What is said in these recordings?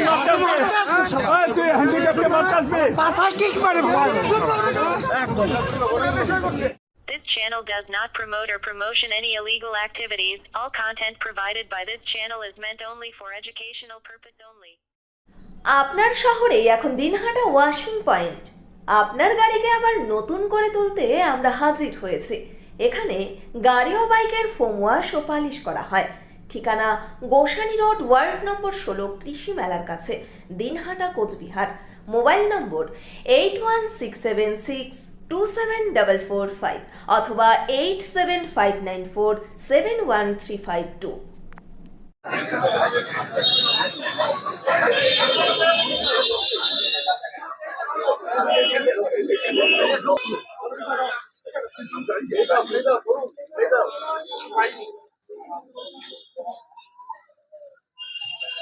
মারতে This channel does not promote or promotion any illegal activities. All content provided by this channel is meant only for educational purpose only. আপনার শহরেই এখন Dinhata washing point আপনার গাড়িকে আবার নতুন করে তুলতে আমরা হাজির হয়েছি এখানে গাড়ি ও বাইকের ফোম ওয়াশ ও পালিশ করা হয় ঠিকানা গোসানি রোড, ওয়ার্ড নম্বর ষোলো, কৃষি মেলার কাছে, Dinhata, Cooch Behar. Mobile number eight one six seven six two seven double four five অথবা eight seven five nine four seven one three five two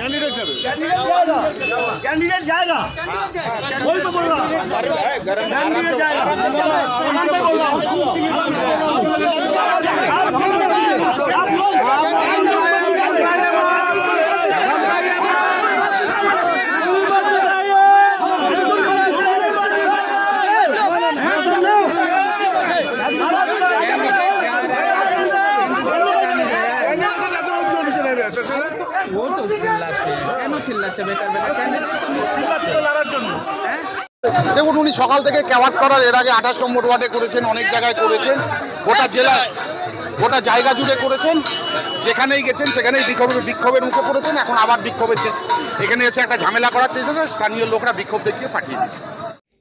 candidate যাবে candidate জায়গা। ওই তো বললাম। ক্যান্ডিডেট জায়গা। ও বেকার কেন দেখুন উনি সকাল থেকে ক্যাওয়াজ করার এর আগে আঠাশ নম্বর ওয়ার্ডে করেছেন অনেক জায়গায় করেছেন। গোটা জেলায় গোটা জায়গা জুড়ে করেছেন। যেখানেই গেছেন সেখানেই বিক্ষোভের বিক্ষোভের মুখে পড়েছেন। এখন আবার বিক্ষোভের চেষ্টা এখানে এসে একটা ঝামেলা করার চেষ্টা করে স্থানীয় লোকরা বিক্ষোভ দেখিয়ে পাঠিয়ে দিচ্ছে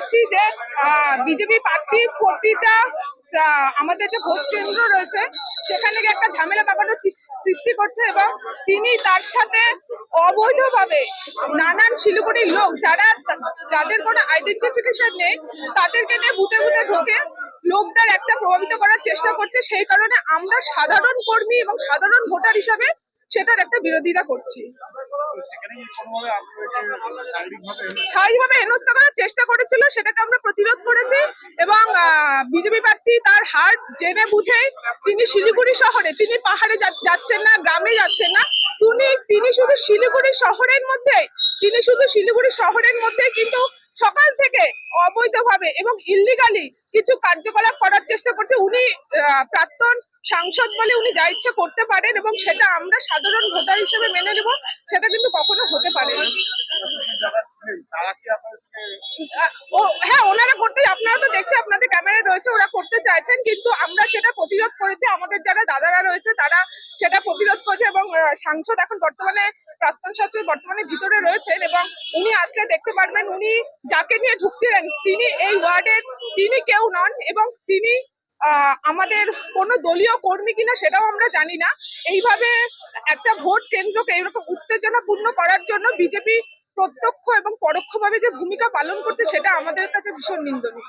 পাচ্ছি যে বিজেপি প্রার্থী প্রতিটা আমাদের যে ভোট কেন্দ্র রয়েছে, সেখানে একটা ঝামেলা পাকানোর সৃষ্টি করছে এবং তিনি তার সাথে অবৈধভাবে নানান শিলিগুড়ির লোক যারা যাদের কোনো আইডেন্টিফিকেশন নেই, তাদেরকে নিয়ে বুতে বুতে ঢোকে লোকদের একটা প্রভাবিত করার চেষ্টা করছে। সেই কারণে আমরা সাধারণ কর্মী এবং সাধারণ ভোটার হিসাবে সেটার একটা বিরোধিতা করছি। স্বাভাবিকভাবে হেনস্থা করার চেষ্টা করেছিল, সেটাকে আমরা প্রতিরোধ করেছি এবং বিজেপি প্রার্থী তার হার জেনে বুঝে তিনি শিলিগুড়ি শহরে, তিনি পাহাড়ে যাচ্ছেন না, গ্রামে যাচ্ছেন না, তিনি তিনি শুধু শিলিগুড়ি শহরের মধ্যে, তিনি শুধু শিলিগুড়ি শহরের মধ্যে কিন্তু সকাল থেকে অবৈধভাবে এবং ইল্লিগালি কিছু কার্যকলাপ করার চেষ্টা করছে। উনি প্রাক্তন সাংসদ বলে উনি যা ইচ্ছে করতে পারেন এবং সেটা আমরা সাধারণ ভোটার হিসেবে মেনে নেব, সেটা কিন্তু কখনো হতে পারে না। হ্যাঁ ওনারা করতে আপনারা তো দেখছি আপনাদের ক্যামেরা রয়েছে, ওরা করতে চাইছেন, কিন্তু আমরা সেটা প্রতিরোধ করেছি, আমাদের যারা দাদারা রয়েছে, তারা সেটা প্রতিরোধ করেছে এবং সাংসদ এখন বর্তমানে, প্রাক্তন সাংসদ বর্তমানে ভিতরে রয়েছেন এবং উনি আসলে দেখতে পারবেন, উনি যাকে নিয়ে ঢুকছিলেন, তিনি এই ওয়ার্ডের, তিনি কেউ নন এবং তিনি আমাদের কোনো দলীয় কর্মী কিনা সেটাও আমরা জানি না। এইভাবে একটা ভোট কেন্দ্রকে এরকম উত্তেজনাপূর্ণ করার জন্য বিজেপি প্রত্যক্ষ এবং পরোক্ষভাবে যে ভূমিকা পালন করছে সেটা আমাদের কাছে ভীষণ নিন্দনীয়।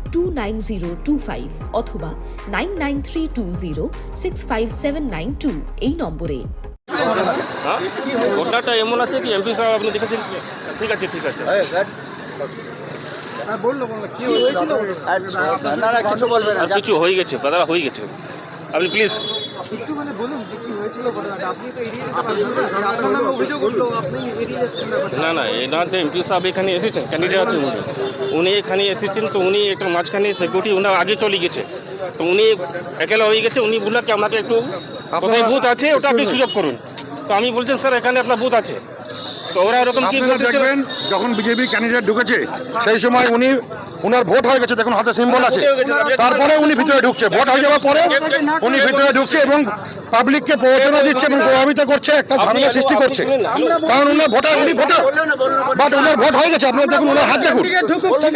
two nine zero two five অথবা nine nine three two zero six five seven nine two এই নম্বরে। ঘটনাটা এমন আছে কি? এমপি সাহেব আপনি দেখেছেন ঠিক আছে ঠিক আছে। আর কিছু হয়ে গেছে দাদা হয়ে গেছে। আপনি প্লিজ না। না এনাতে এমপি সাহেব এখানে এসেছেন ক্যান্ডিডেট আছে উনি। উনি এখানে এসেছেন তো উনি একটু মাঝখানে সিকিউরিটি ওনার আগে চলে গেছে। তো উনি একেলা হয়ে গেছে উনি বললেন কি আপনাকে একটু কোথায় বুথ আছে ওটা আপনি সুযোগ করুন। তো আমি বলছেন স্যার এখানে আপনার বুথ আছে। তো ওরা এরকম কি আপনারা দেখবেন যখন বিজেপি ক্যান্ডিডেট ঢুকেছে সেই সময় উনি ওনার ভোট হয়ে গেছে দেখুন হাতে সিম্বল আছে। তারপরে উনি ভিতরে ঢুকছে। ভোট হয়ে যাওয়ার পরে উনি ভিতরে ঢুকছে এবং পাবলিককে প্রবচনা দিচ্ছে এবং প্রভাবিত করছে একটা ঝামেলা সৃষ্টি করছে। কারণ ওনার ভোটার উনি ভোটার। বাট ওনার ভোট হয়ে গেছে আপনারা দেখুন ওনার হাত দেখুন।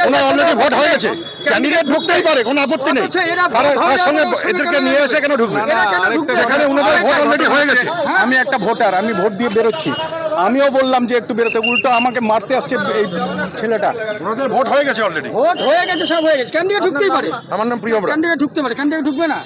ওনার অলরেডি ভোট হয়ে গেছে। ক্যান্ডিডেট ঢুকতেই পারে কোনো আপত্তি নেই। তার তার সঙ্গে এদেরকে নিয়ে এসে কেন ঢুকবে? যেখানে ওনাদের ভোট অলরেডি হয়ে গেছে। আমি একটা ভোটার আমি ভোট দিয়ে বেরোচ্ছি। আমিও বললাম যে একটু বেরোতে উল্টো আমাকে মারতে আসছে এই ছেলেটা। ওনাদের ভোট হয়ে গেছে অলরেডি ভোট হয়ে গেছে সব হয়ে গেছে। ক্যান্ডিডেট ঢুকতেই পারে? আমার নাম প্রিয়ম কেন ক্যান্ডিডেট ঢুকতে পারে? ক্যান্ডিডেট ঢুকবে না?